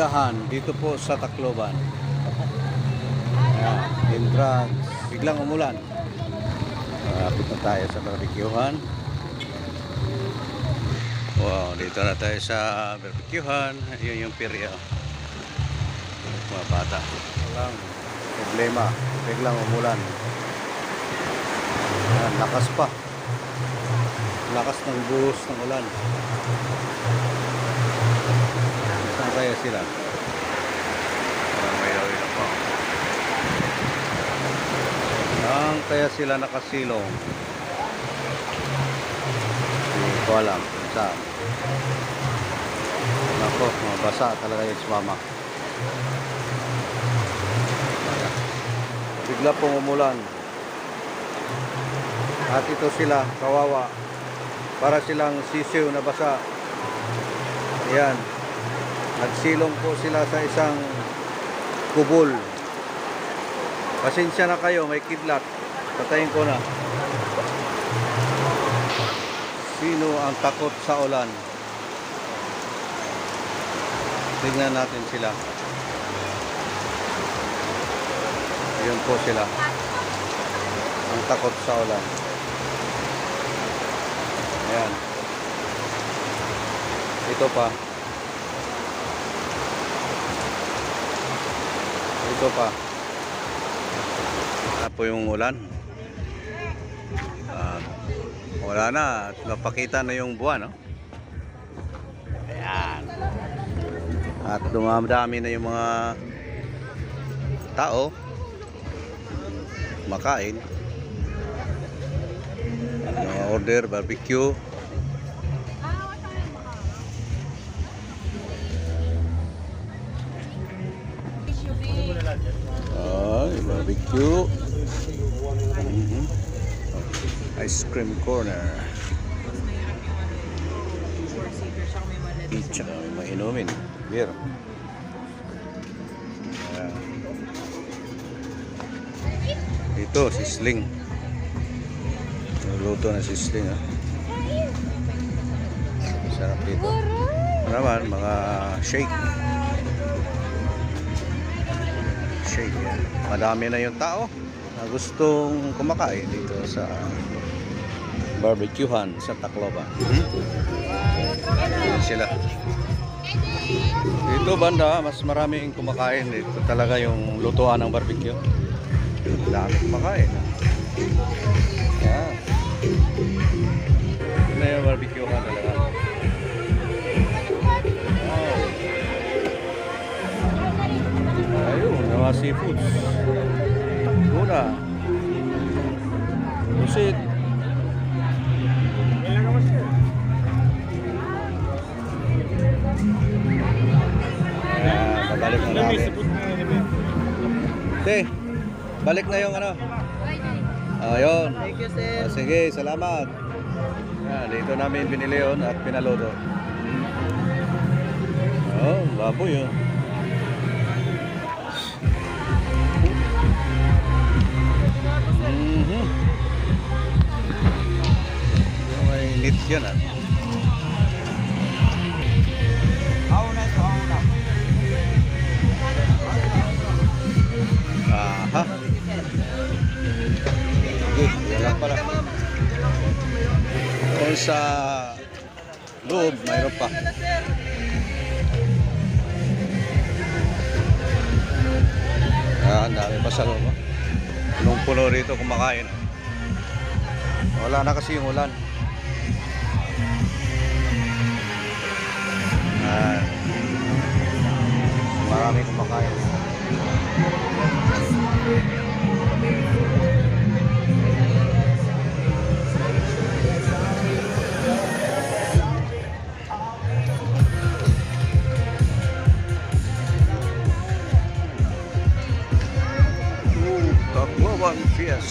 Piriyahan dito po sa Tacloban. Ayan, entrance. Biglang umulan. Malapit na tayo sa barbecuehan. Wow, dito na tayo sa barbecuehan. Yun yung Pirya. Mga bata. Walang problema. Biglang umulan. Ayan, lakas pa. Lakas ng buhos ng ulan. Saan kaya sila? Saan kaya sila nakasilong? Hindi ko alam kung saan. Nako, mabasa talaga yung. Ayan. Bigla pong umulan. At ito sila, kawawa. Para silang sisiw na basa. Ayan. Nagsilong po sila sa isang kubol. Pasensya na kayo, may kidlat. Patayin ko na. Sino ang takot sa ulan? Tingnan natin sila. Yun po sila. Ang takot sa ulan. Ayan. Ito pa. Ito pa. Ano po yung ulan? Ah, wala na. At napakita na yung buwan, no? Ayan. At dumadami na yung mga tao makain. Mga order, barbecue. Ay, barbecue. Mhm. Ice cream corner. Pizza. May inumin. Beer. Ayan. Dito, sisling. Luto na sisling. Ha? Sarap dito. Ano naman, mga shake. Madami na yung tao na gustong kumakain dito sa barbecuehan sa Tacloban. Yan sila. Dito banda, mas maraming kumakain. Dito talaga yung lutuan ng barbecue. Dami kumakain. Babalik na namin. Te, balik na yung ano. Ayun. Thank you, sir. Ah, sige, salamat. Yan, dito namin binili yun at pinalodo. Oh, baboy yun. Mhm. May nits yan ah. Kung sa loob, mayroon pa. Ah, ang dami pa sa loob. ah. Nung puno rito kumakain. Wala na kasi yung ulan. Ah, marami kumakain. Tacloban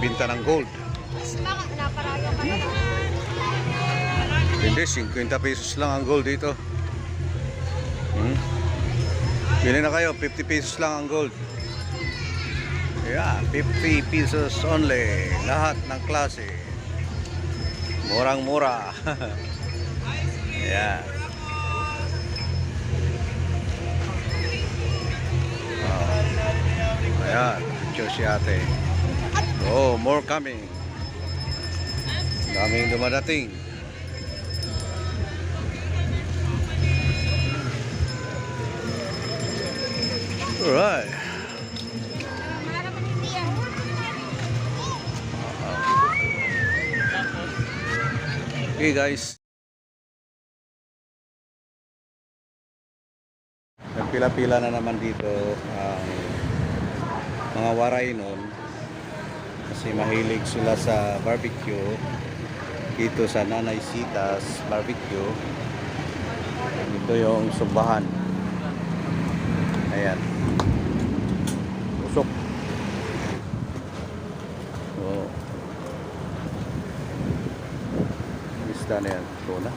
nagbinta ng gold. Hindi, 50 pesos lang ang gold dito. Hmm? Bili na kayo, 50 pesos lang ang gold. Yeah, 50 pesos only. Lahat ng klase. Murang-mura. yeah. Oh. Ayan, si ate. Oh, more coming. Daming dumadating. Alright. Okay guys. Nagpila-pila na naman dito ang mga waray nun kasi mahilig sila sa barbecue dito sa Nanay Sita's barbecue. Ito yung sumbahan. Ayan. Usok. So lista na yan. Ito na.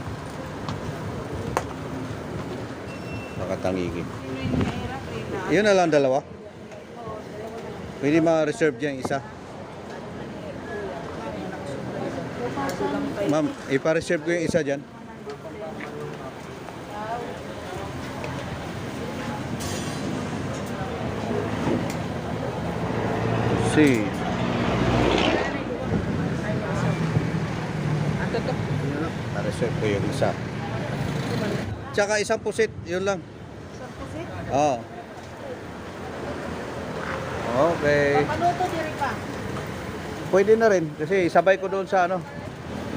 Nakatangigi. Yun na lang dalawa? Pwede ma-reserve dyan isa ma'am ipa-reserve ko yung isa dyan see na-reserve ko yung isa tsaka isang pusit yun lang Oo. Okay. Papaluto diri pa. Pwede na rin kasi sabay ko doon sa ano,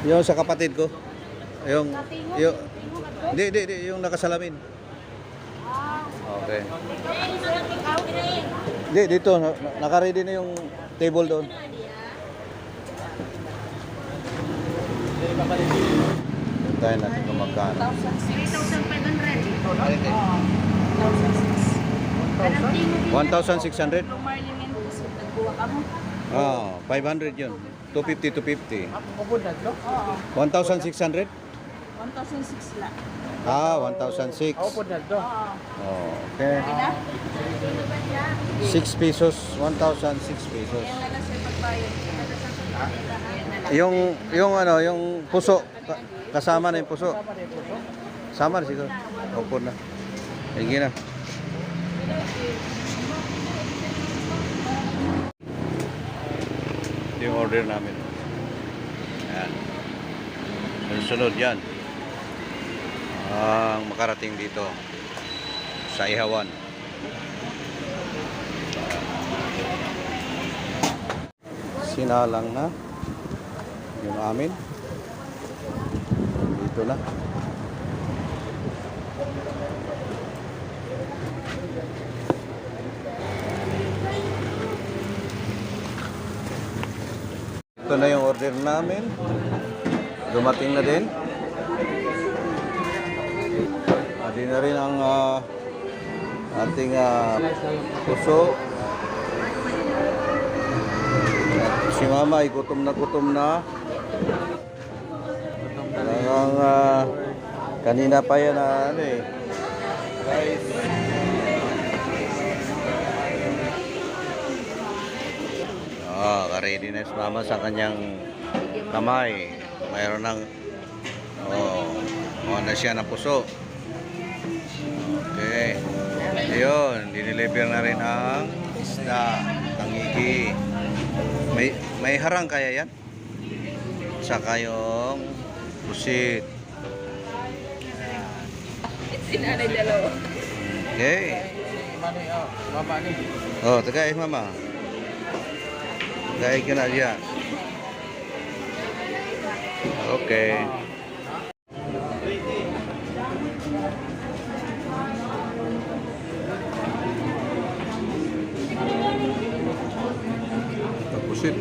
yung sa kapatid ko. Yung yung hindi, hindi, hindi, yung nakasalamin. Ah, Okay. Hindi, dito na- na- naka-ready na yung table doon. Tayo natin kung magkano. 3,500. Kanang tingog 1,600? Lumarlingin ko sa nagbuwa ka mo. Ah, 500 yun. 250 to 50. Oo. 1,600? 1,006 lang. Ah, 1,006. Oo. Oh, okay. Na? 6 pesos, 1,006 pesos. Yan na lang pagbayad. Pagbayad. Yung yung ano, yung puso ka- kasama na yung puso. Sama na siguro. Opo na. Sige na. Yung order namin. Yan. Ang sunod yan. Ang makarating dito sa Ihawan. Sinalang na yung amin. Dito na. Ito na yung order namin. Dumating na din. Adi na rin ang ah, ating ah, puso. Si mama ay gutom na gutom na. Talagang ah, kanina pa yan na ano eh. Rice. Ah, ready na si mama sa kanyang kamay. Mayroon ng oh, oh na siya ng puso. Okay. Ayun, dineliver na rin ang isda, ang igi. May may harang kaya yan? Saka yung pusit. Sinanay dalawa. Okay. Oh, tagay mama. Tagay ka na diyan. Okay. Pusit.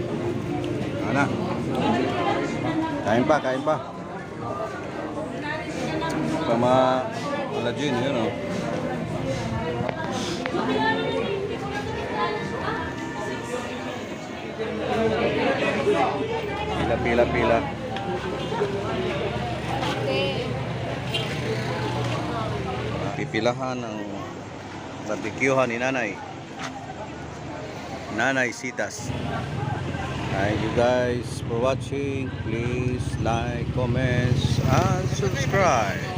Ana. Kain pa, kain pa. Sama Alajin, yun oh. Pila, pila, pila. Pipilahan ng barbecuehan ni nanay. Nanay Sitas. Thank you guys for watching. Please like, comments, and subscribe.